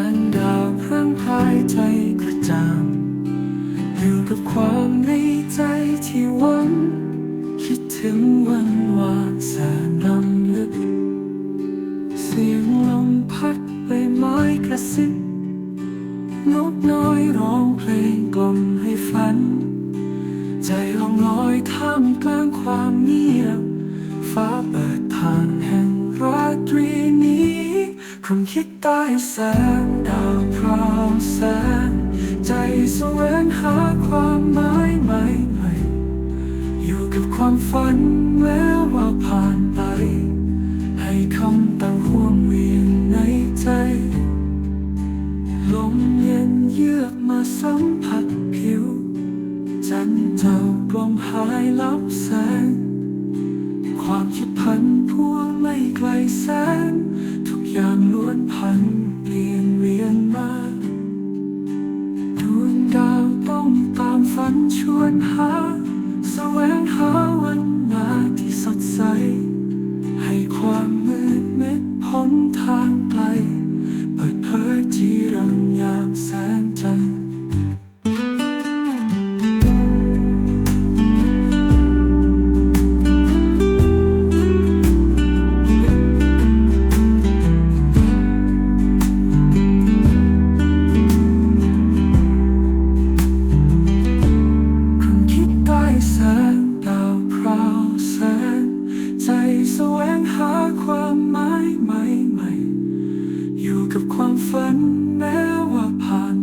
านดาวเพิ่งพายใจกระจ่างอยู่กับความในใจที่วันคิดถึงวันวานแสนลำลึก เสียงลมพัดใบไม้กระซิบนกน้อยร้องเพลงกลมให้ฝัน ใจลองลอยท่ามกลางความเงียบ ฟ้าเปิดทาง พรหมคิดใต้แสงดาวพราวแสง ใจแสวงหาความหมายใหม่ใหม่อยู่กับความฝันแม้ว่าผ่านไป ให้คำต่างห่วงเวียนในใจ ลมเย็นเยือกมาสัมผัสผิว จันเจ้ากลมหายลับแสง ความคิดพันพัวไม่ไกลแสนทุก อย่างล้วนพันเปลี่ยนเวียนมาดวงดาวต้องตามฝันชวนหาแสวงหาวันมาที่สดใส ให้ความมืดมิดพ้นทางไกล มายใหม่ใหม่ อยู่กับความฝันแม้ว่าผ่าน